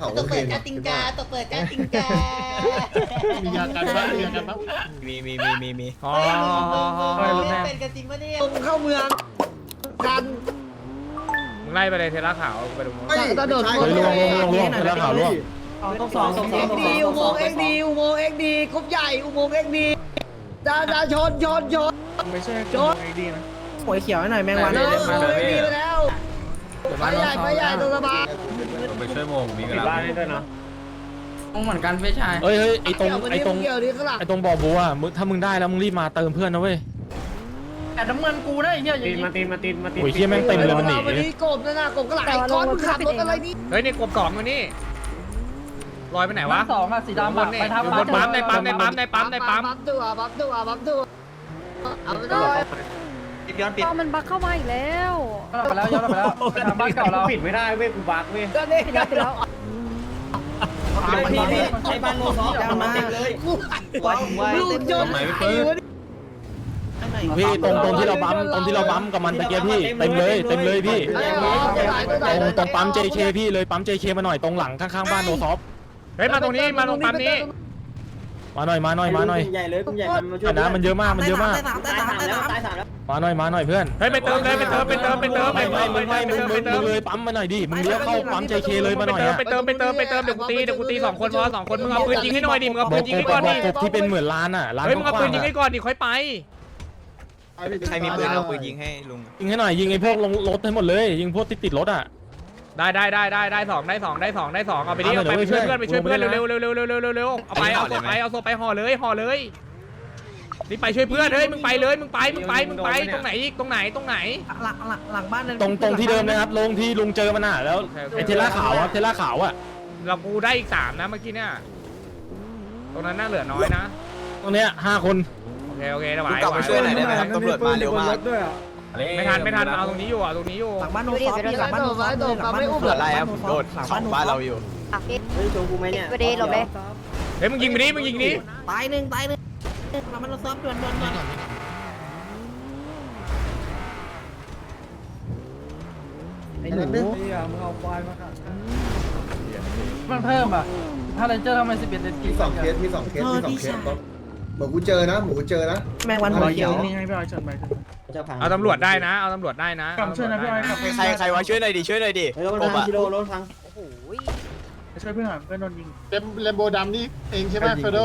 เขาตัโอวเคเปิดกานะติงกาตัวเปิดกาติงกามียากันบ้างมียากันบ้างมีมีมีมีมีอ๋อเฮ้ยรู้แน่เป็นกันจริงปะเนี่ย ผมเข้าเมืองกัน มึงไล่ไปเลยเทล่าขาวไปดูมึงไม่กระโดดใช่ลงไม่ลงใช่ลงลงไม่ใช่แล้วข่าวร่วง ต้องสองต้องสองเอ็กต้องดีสองอุโมงค์เอ็กดีอุโมงค์เอ็กดีกรุ๊ปใหญ่อุโมงค์เอ็กดีจ้าจ้าชนชนชนไม่ใช่โจ๊กไอดีนะหัวเขียวให้หน่อยแมงวันเลิกอุโมงค์เอ็กดีไปแล้ว ไปใหญ่ไปใหญ่ตัวสบายไปช่วยโมงมีเวติดลาบ้านให้ด้วยนะต้องเหมือนกันไม่ใช่เอ้ยเฮ้ยไอตรงเกี่ยวไอตรงเกี่ยวนี้ข้างหลังไอตรงบ่อบัวมึงถ้ามึงได้แล้วมึงรีบมาเติมเพื่อนนะเว้ยแต่น้ำเงินกูได้เหี้ยอตีย่างนนี้มาตีนมาตีนมาตีนโอ้ยเฮียแม่งเต็มเลยมันหนีวันนี้กบนั่นน่ะกบก็หลายก้อนขับรถอะไรนี่เฮ้ยนี่กบสองอยู่นี่ลอยไปไหนวะสองอะสีดำอะไปทำอยู่บนปั๊มในปั๊มในปั๊มในปั๊มในปั๊มปั๊มตัวปั๊มตัวปั๊มตัวเอาไปเลย ย้อนปิด มันบักเข้ามาอีกแล้วไปแล้วย้อนไปแล้วไปทำบ้านเก่าเราปิดไม่ได้เว้ยกูบักเว้ยก็นี่ปิดแล้วปิดแล้วพี่พี่ใช้บ้านโมซอฟเอามาเต็มเลยลูกจนไอ้วะนี่พี่ตรงตรงที่เราบัมตรงที่เราบัมกับมันตะเกียบพี่เต็มเลยเต็มเลยพี่ไอ้หรอจะไหนจะไหนตรงตรงปั๊ม JK พี่เลยปั๊ม JK มาหน่อยตรงหลังข้างๆบ้านโนซอฟเฮ้ยมาตรงนี้มาตรงปั๊มนี้มาหน่อยมาหน่อยมาหน่อยใหญ่เลยกุ้งใหญ่มันมาช่วยอะนะมันเยอะมากมันเยอะมากตายสามแล้วตายสามแล้ว มาหน่อยมาหน่อยเพื่อนเฮ้ยไปเติมเลยไปเติมไปเติมไปเติมไปไม่เติไม่มไม่ไปไม่เติมมึไปงเติมึมงเลยปั๊มมาหน่อยดิมึงเลี้ยวเข้าปั๊ม JK เลยมาหน่อยอะไปเติมไปเติมไปเติมเดี๋ยวกูตีเดี๋ยวกูตีสองคนพอสองคนมึงเอาปืนยิงให้หน่อยดิมึงเอาบปือนกยิงกให้บก่อนบอดิกกบที่เป็นเหมือนร้านอะร้านเฮ้ยมึงเอากปืว้านงๆยิงอะให้ก่อนดิค่อยไป ใครมีปืนเอาปืนยิงให้ลุง ยิงให้หน่อยยิงไอ้พวกลงรถให้หมดเลยยิงพวกติดติดรถอะ ได้ได้ได้ได้ได้สองได้สองได้สองได้สองเอาไปดิเอาเอาไปไปเดี๋ไปยวช่วยเพื่อนไปไปช่ช่ววยยเพื่อนไปเลยเร็วเร็วเร็วเร็วเร็วเร็วเร็วเอาไปเอาศพไปเอาศพไปห่อเลยห่อเลย นี่ไปช่วยเพื่อนเฮ้ยมึงไปเลยมึงไปมึงไปมึงไปตรงไหนอีกตรงไหนตรงไหน หลังหลังหลังบ้านนั่นตรงตรงที่เดิมเลยครับลงที่ลุงเจอมันอะแล้วไอ้เทล่าขาวอะเทล่าขาวอะเรากูได้อีกสามนะเมื่อกี้เนี่ยตรงนั้นน่าเหลือน้อยนะตรงเนี้ยห้าคนโอเคโอเคไหวลุงกลับไหวมาช่วยหน่อยได้ไหมครับตำรวจมาเร็วมากไม่ทันไม่ทันเอาตรงนี้อยู่เอาตรงนี้อยู่หลังบ้านโนซอฟหลังบ้านโนซอฟหลังบ้านโนซอฟเผื่ออะไรครับผมโดดสองบ้านเราอยู่เฮ้ยโจกูไหมเนี่ยไปดีหลบเลยเฮ้ยมึงยิงไปดิมึงยิงดิตายหนึ่งตายหนึ่ง หลังบ้านโนซอฟด่วนด่วนด่วนไอ้หนูมึงเอาควายมาค่ะมันเพิ่มอะถ้าเลนเจอร์ทำไมสิบเอ็ดเลนมีสองเคสมีสองเคสมีสองเคสต้องหมูกูเจอนะหมูกูเจอนะ แมงวันหัวเขียวนี่ให้พี่ออยเชิญไปเอาตำรวจได้นะ เอาตำรวจได้นะกลับช่วยนะพี่ออยกลับใครใครวะช่วยหน่อยดิช่วยหน่อยดิเฮ้ยรถผพัมงอะกิโลรถพังช่วยเพื่อนหน่อยเพื่อนโดนยิงเลมเลมโบดำนี่เองใช่ไหมเฟโด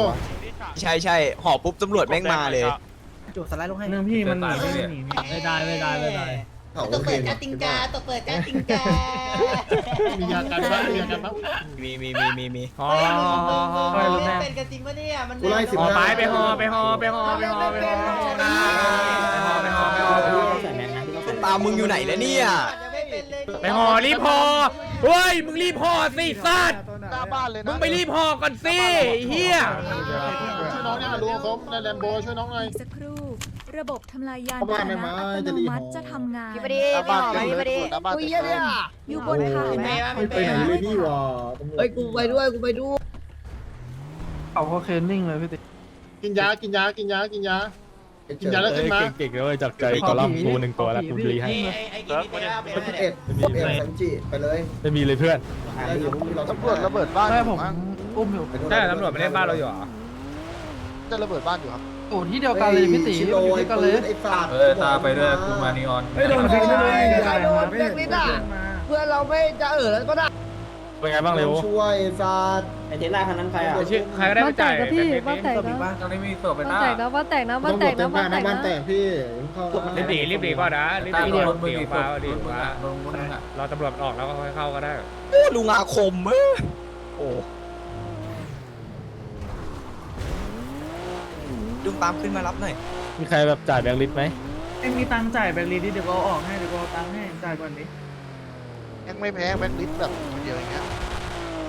ใช่ใช่ห่อปุ๊บตำรวจแม่งมาเลย จุดสไลด์ลงให้หนึ่งพี่มันหนีไม่หนีไม่ได้ไม่ได้ไม่ได้เขาโอตัวเคเปิดกานะติงกาตัวเปิดกาติงกามียากันบ้างมียากันบ้างมีมีมีมีมีห่อเฮ้ยห่อห่อเป็นกันจริงปะเนี่ยมันกูไล่สิบห่อห้าไปไปห่อไปห่อไปห่อไปห่อไปห่อไปห่อไปห่อไปห่อไปห่อตามมึงอยู่ไหนแล้วเนี่ยจะไม่เป็นเลยไปห่อรีบห่อเฮ้ยมึงรีบห่อสิสัตว์หน้า บ้านเลยนะมึงไปรีบห่อก่อนสิเฮียช่วยน้องเนี่ยลุงคมในแลมโบช่วยน้องหน่อยสักครู่ ระบบทำลายยานเข้าบ้านไม่มาอัตจะโนรีบมัห่ติอจะทำงาน พี่บดีพี่หอมพี่บดีอุ้ยเนี่ยอยู่บนเขาไม่ว่าไม่ไม่ไปเป็นไหนเลยพี่วะเฮ้ยกูไปด้วยกูไปดูเขาโคเคนนิ่งเลยพี่ติ๊กกินยากินยากินยากินยา กินยาแล้วเอ้ยเก่งๆเลยจากใจกอลัมน์กูหนึ่งตัวแล้วกูรีให้สิบเอ็ดสิบเอ็ดสันจิไปเลยไม่มีเลยเพื่อนแล้วเดี๋ยวพรุ่งนี้เราตำรวจระเบิดบ้านใช่ผมอุ้มอยู่ใช่ตำรวจไม่ได้บ้านเราอยู่เหรอจะระเบิดบ้านอยู่ครับโอ้ที่เดียวกันเลยพี่ตีชิอโร่ยู่ไอ้ด้วยกันปืเลยนไอ้ฝาดเออตาไปด้วยกูมานีออนไม่โดนช่วยด้วยใครโดนแบล็คลิสต์อะเพื่อนเราไม่จะเออแล้วก็ได้ เป็นไงบ้างเร็วช่วยฝาดไอเทสลาคันนั้นใครอะไอ้ชื่อใครก็ได้ไปจ่ายบ้านแตกนะพี่เป็นบ้านแตกนิดนะตรงนี้มีศพไปบ้านหน้าแตกนะบ้านแตกนะบ้านแตกนะบ้านแตกบ้านแตนะกพี่เข้ารีบหนีรีบหนีก่อนนะรีบหนีก่อนหนีฟ้าดีฟ้าลงบนนึงอะรอตำรวจออกแล้วก็ค่อยเข้าก็ได้โอ้ลุงอาคมเอ้ยโอ้ลุงตามขึ้นมารับหน่อยมีใครแบบจ่ายแบงค์ลิสต์ไหมไม่มีตังค์จ่ายแบงค์ลีดเดี๋ยวเอาออกให้เดี๋ยวเอาตังค์ให้จ่ายก่อนดิ ยังไม่แพ้แบงค์ลิสแบบเดียวอย่างเงี้ย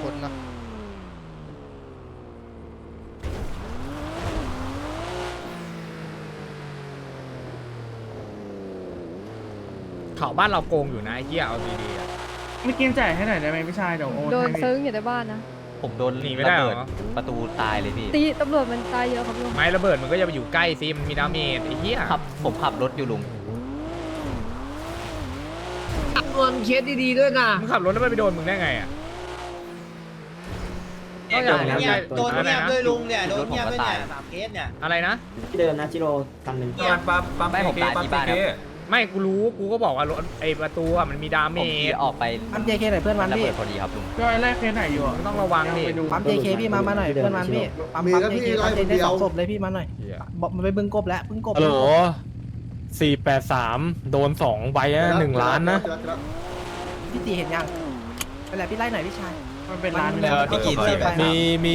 คนละเขาบ้านเราโกงอยู่นะไอ้เหี้ยเอาดีๆอะไม่กินจ่ายให้หน่อยได้ไหมพี่ชายเดี๋ยวโอนโดนให้ซึ้งอยู่ในบ้านนะ ผมโดนหนีไม่ได้เหรอ ประตูตายเลยพี่ตีตำรวจมันตายเยอะครับลุงไม้ระเบิดมันก็อย่าไปอยู่ใกล้ซิมันมีดาเมจไอ้เหี้ย ขับผมขับรถอยู่ลุง จำนวนเคสดีๆด้วยนะ มึงขับรถแล้วมันไปโดนมึงได้ไงอะก็อย่างเงียบโดนอะไรเงียบนะด้วยลุงเนี่ยโดนเงียบด้วยเนี่ยสามเคสเนี่ยอะไรนะ ที่เดิมนะจิโร่คันหนึ่งเงียบปั๊มปั๊มไม่ผมตายที่บ้านครับไม่กูรู้กูก็บอกว่ารถไอประตูอะมันมีดาเมจออกไปปั๊มเจเคหน่อยเพื่อนมันระพี่เบิดพอดีครับลุงก็ไอ้แรกเคสไหนอยู่อะมึงต้องระวังดิไปดูปั๊มเจเคพี่มามาหน่อยเพื่อนมันพี่ปั๊มมีปั๊มแล้วเจพี่เคไล่ปั๊มคเจนได้เดียสวองศพเลยพี่มาหน่อยเหี้ยบอกมันไปบึงกบแล้วบึงกบฮัลโหล สี่แปดสามโดนสองใบอะหนึ่งล้านนะพี่ตีเห็นยังไปแหละพี่ไล่หน่อยพี่ชายมันเป็นร้านเออพี่กีนสี่แปดสาม มีมี